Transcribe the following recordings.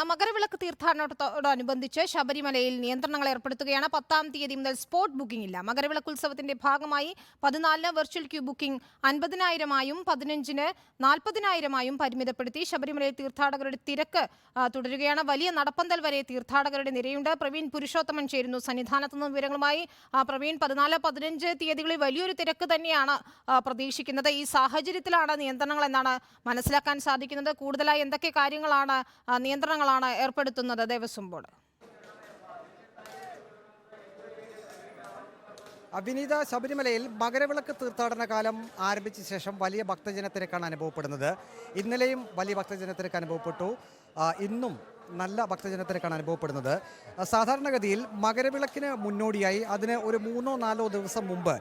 ആ മകരവിളക്ക് തീർത്ഥാടനത്തോടനുബന്ധിച്ച് ശബരിമലയിൽ നിയന്ത്രണങ്ങൾ ഏർപ്പെടുത്തുകയാണ്. പത്താം തീയതി മുതൽ സ്പോട്ട് ബുക്കിംഗ് ഇല്ല. മകരവിളക്ക് ഉത്സവത്തിന്റെ ഭാഗമായി പതിനാലിന് വെർച്വൽ ക്യൂ ബുക്കിംഗ് അൻപതിനായിരമായും പതിനഞ്ചിന് നാൽപ്പതിനായിരമായും പരിമിതപ്പെടുത്തി ശബരിമലയിൽ തീർത്ഥാടകരുടെ തിരക്ക് തുടരുകയാണ്. വലിയ നടപ്പന്തൽ വരെ തീർത്ഥാടകരുടെ നിരയുണ്ട്. പ്രവീൺ പുരുഷോത്തമൻ ചേരുന്നു സന്നിധാനത്ത് നിന്ന് വിവരങ്ങളുമായി. പ്രവീൺ പതിനാല് പതിനഞ്ച് തീയതികളിൽ വലിയൊരു തിരക്ക് തന്നെയാണ് പ്രതീക്ഷിക്കുന്നത്. ഈ സാഹചര്യത്തിലാണ് നിയന്ത്രണങ്ങൾ എന്നാണ് മനസ്സിലാക്കാൻ സാധിക്കുന്നത്. കൂടുതലായി എന്തൊക്കെ കാര്യങ്ങളാണ് ആ, നിയന്ത്രണങ്ങളാണ് ഏർപ്പെടുത്തുന്നത് ദേവസ്വം ബോർഡ്. അഭിനീത ശബരിമലയിൽ മകരവിളക്ക് തീർത്ഥാടന കാലം ആരംഭിച്ച ശേഷം വലിയ ഭക്തജനത്തിരക്കാണ് അനുഭവപ്പെടുന്നത്. ഇന്നലെയും വലിയ ഭക്തജനത്തിരക്ക് അനുഭവപ്പെട്ടു. ഇന്നും നല്ല ഭക്തജനത്തിരക്കാണ് അനുഭവപ്പെടുന്നത്. സാധാരണഗതിയിൽ മകരവിളക്കിന് മുന്നോടിയായി അതിന് ഒരു മൂന്നോ നാലോ ദിവസം മുമ്പ്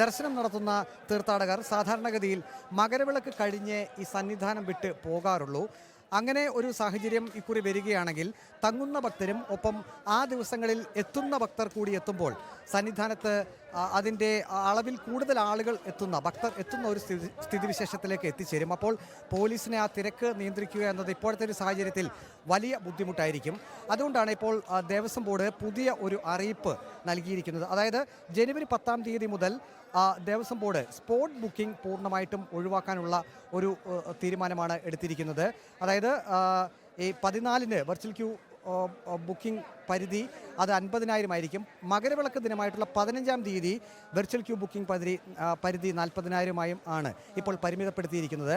ദർശനം നടത്തുന്ന തീർത്ഥാടകർ സാധാരണഗതിയിൽ മകരവിളക്ക് കഴിഞ്ഞ് ഈ സന്നിധാനം വിട്ട് പോകാറുള്ളൂ. അങ്ങനെ ഒരു സാഹചര്യം ഇക്കുറി വരികയാണെങ്കിൽ തങ്ങുന്ന ഭക്തരും ഒപ്പം ആ ദിവസങ്ങളിൽ എത്തുന്ന ഭക്തർ കൂടി എത്തുമ്പോൾ സന്നിധാനത്ത് അതിന്റെ അളവിൽ കൂടുതൽ ആളുകൾ എത്തുന്ന ഭക്തർ എത്തുന്ന ഒരു സ്ഥിതി സ്ഥിതിവിശേഷത്തിലേക്ക് എത്തിച്ചേരും. അപ്പോൾ പോലീസിനെ ആ തിരക്ക് നിയന്ത്രിക്കുക എന്നത് ഇപ്പോഴത്തെ ഒരു സാഹചര്യത്തിൽ വലിയ ബുദ്ധിമുട്ടായിരിക്കും. അതുകൊണ്ടാണ് ഇപ്പോൾ ദേവസ്വം ബോർഡ് പുതിയ ഒരു അറിയിപ്പ് നൽകിയിരിക്കുന്നത്. അതായത് ജനുവരി പത്താം തീയതി മുതൽ ദേവസ്വം ബോർഡ് സ്പോട്ട് ബുക്കിംഗ് പൂർണമായിട്ടും ഒഴിവാക്കാനുള്ള ഒരു തീരുമാനമാണ് എടുത്തിരിക്കുന്നത്. അതായത് ഈ പതിനാലിന് വെർച്വൽ ക്യൂ ബുക്കിംഗ് പരിധി അത് അൻപതിനായിരം ആയിരിക്കും മകരവിളക്ക് ദിനമായിട്ടുള്ള പതിനഞ്ചാം തീയതി വെർച്വൽ ക്യൂ ബുക്കിംഗ് പരിധി പരിധി നാൽപ്പതിനായിരമായും ആണ് ഇപ്പോൾ പരിമിതപ്പെടുത്തിയിരിക്കുന്നത്.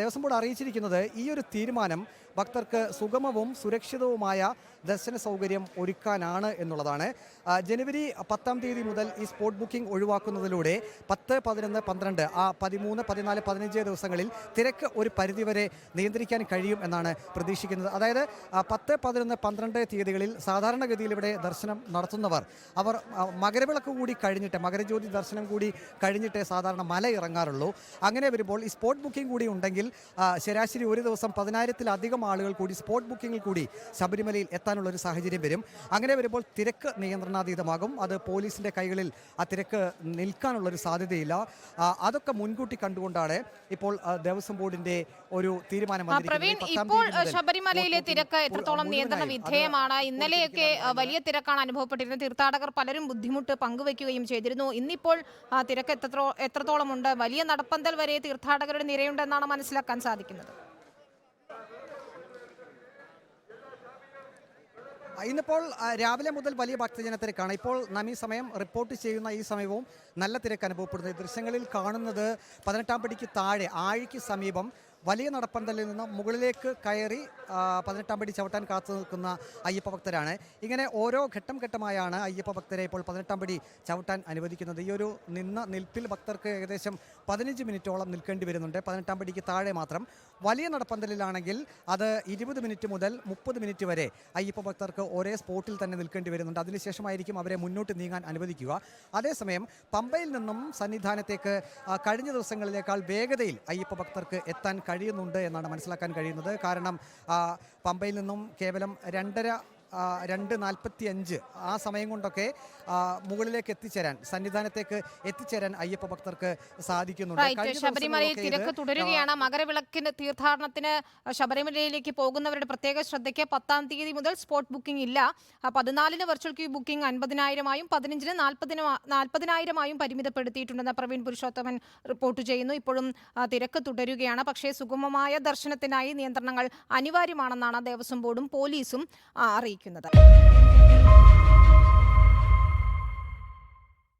ദേവസ്വം ബോർഡ് അറിയിച്ചിരിക്കുന്നത് ഈ ഒരു തീരുമാനം ഭക്തർക്ക് സുഗമവും സുരക്ഷിതവുമായ ദർശന സൗകര്യം ഒരുക്കാനാണ് എന്നുള്ളതാണ്. ജനുവരി പത്താം തീയതി മുതൽ ഈ സ്പോട്ട് ബുക്കിംഗ് ഒഴിവാക്കുന്നതിലൂടെ പത്ത് പതിനൊന്ന് പന്ത്രണ്ട് ആ പതിമൂന്ന് പതിനാല് പതിനഞ്ച് ദിവസങ്ങളിൽ തിരക്ക് ഒരു പരിധിവരെ നിയന്ത്രിക്കാൻ കഴിയും എന്നാണ് പ്രതീക്ഷിക്കുന്നത്. അതായത് പത്ത് പതിനൊന്ന് പന്ത്രണ്ട് തീയതികളിൽ സാധാരണഗതിയിൽ ഇവിടെ ദർശനം നടത്തുന്നവർ. അവർ മകരവിളക്ക് കൂടി കഴിഞ്ഞിട്ട് മകരജ്യോതി ദർശനം കൂടി കഴിഞ്ഞിട്ടേ സാധാരണ മല ഇറങ്ങാറുള്ളൂ. അങ്ങനെ വരുമ്പോൾ ഈ സ്പോട്ട് ബുക്കിംഗ് കൂടി ഉണ്ടെങ്കിൽ ശരാശരി ഒരു ദിവസം പതിനായിരത്തിലധികം ആളുകൾ കൂടി സ്പോട്ട് ബുക്കിംഗിൽ കൂടി ശബരിമലയിൽ എത്താനുള്ള ഒരു സാഹചര്യം വരും. അങ്ങനെ വരുമ്പോൾ തിരക്ക് നിയന്ത്രണാതീതമാകും. അത് പോലീസിന്റെ കൈകളിൽ ആ തിരക്ക് നിൽക്കാനുള്ളൊരു സാധ്യതയില്ല. അതൊക്കെ മുൻകൂട്ടി കണ്ടുകൊണ്ടാണ് ഇപ്പോൾ ദേവസ്വം ബോർഡിന്റെ ഒരു തീരുമാനം ഇപ്പോൾ ശബരിമലയിലെ തിരക്ക് എത്രത്തോളം നിയന്ത്രണ മുഴുവനായും വിധേയമാണ്. ഇന്നലെയൊക്കെ വലിയ തിരക്കാണ് അനുഭവപ്പെട്ടിരുന്നത്. തീർത്ഥാടകർ പലരും ബുദ്ധിമുട്ട് പങ്കുവയ്ക്കുകയും ചെയ്തിരുന്നു. ഇന്നിപ്പോൾ തിരക്ക് എത്രത്തോ എത്രത്തോളം ഉണ്ട് വലിയ നടപ്പന്തൽ വരെ തീർത്ഥാടകരുടെ നിരയുണ്ടെന്നാണ് മനസ്സിലാക്കാൻ സാധിക്കുന്നത്. ഇന്നിപ്പോൾ രാവിലെ മുതൽ വലിയ ഭക്തജന തിരക്കാണ് ഇപ്പോൾ നാം ഈ സമയം റിപ്പോർട്ട് ചെയ്യുന്ന ഈ സമയവും നല്ല തിരക്ക് അനുഭവപ്പെടുന്നു. ദൃശ്യങ്ങളിൽ കാണുന്നത് പതിനെട്ടാം പടിക്ക് താഴെ ആഴിക്ക് സമീപം വലിയ നടപ്പന്തലിൽ നിന്ന് മുകളിലേക്ക് കയറി പതിനെട്ടാം പടി ചവിട്ടാൻ കാത്തു നിൽക്കുന്ന അയ്യപ്പ ഭക്തരാണ്. ഇങ്ങനെ ഓരോ ഘട്ടം ഘട്ടമായാണ് അയ്യപ്പ ഭക്തരെ ഇപ്പോൾ പതിനെട്ടാം പടി ചവിട്ടാൻ അനുവദിക്കുന്നത്. ഈ ഒരു നിന്ന നിൽപ്പിൽ ഭക്തർക്ക് ഏകദേശം പതിനഞ്ച് മിനിറ്റോളം നിൽക്കേണ്ടി വരുന്നുണ്ട്. പതിനെട്ടാം പടിക്ക് താഴെ മാത്രം. വലിയ നടപ്പന്തലിലാണെങ്കിൽ അത് ഇരുപത് മിനിറ്റ് മുതൽ മുപ്പത് മിനിറ്റ് വരെ അയ്യപ്പ ഭക്തർക്ക് ഒരേ സ്പോട്ടിൽ തന്നെ നിൽക്കേണ്ടി വരുന്നുണ്ട്. അതിനുശേഷമായിരിക്കും അവരെ മുന്നോട്ട് നീങ്ങാൻ അനുവദിക്കുക. അതേസമയം പമ്പയിൽ നിന്നും സന്നിധാനത്തേക്ക് കഴിഞ്ഞ ദിവസങ്ങളിലേക്കാൾ വേഗതയിൽ അയ്യപ്പ ഭക്തർക്ക് എത്താൻ കഴിയുന്നുണ്ട് എന്നാണ് മനസ്സിലാക്കാൻ കഴിയുന്നത്. കാരണം പമ്പയിൽ നിന്നും കേവലം രണ്ടര രണ്ട് നാൽപ്പത്തി അഞ്ച് ആ സമയം കൊണ്ടൊക്കെ മുകളിലേക്ക് എത്തിച്ചേരാൻ സന്നിധാനത്തേക്ക് എത്തിച്ചേരാൻ അയ്യപ്പ ഭക്തർക്ക് സാധിക്കുന്നുണ്ട്. ശബരിമലയിൽ തിരക്ക് തുടരുകയാണ്. മകരവിളക്കിന് തീർത്ഥാടനത്തിന് ശബരിമലയിലേക്ക് പോകുന്നവരുടെ പ്രത്യേക ശ്രദ്ധയ്ക്ക് പത്താം തീയതി മുതൽ സ്പോട്ട് ബുക്കിംഗ് ഇല്ല. പതിനാലിന് വെർച്വൽ ക്യൂ ബുക്കിംഗ് അൻപതിനായിരമായും പതിനഞ്ചിന് നാൽപ്പതിന് നാൽപ്പതിനായിരമായും പരിമിതപ്പെടുത്തിയിട്ടുണ്ടെന്ന് പ്രവീൺ പുരുഷോത്തമൻ റിപ്പോർട്ട് ചെയ്യുന്നു. ഇപ്പോഴും തിരക്ക് തുടരുകയാണ്. പക്ഷേ സുഗമമായ ദർശനത്തിനായി നിയന്ത്രണങ്ങൾ അനിവാര്യമാണെന്നാണ് ദേവസ്വം ബോർഡും പോലീസും ആ, കാണിക്കുന്നത്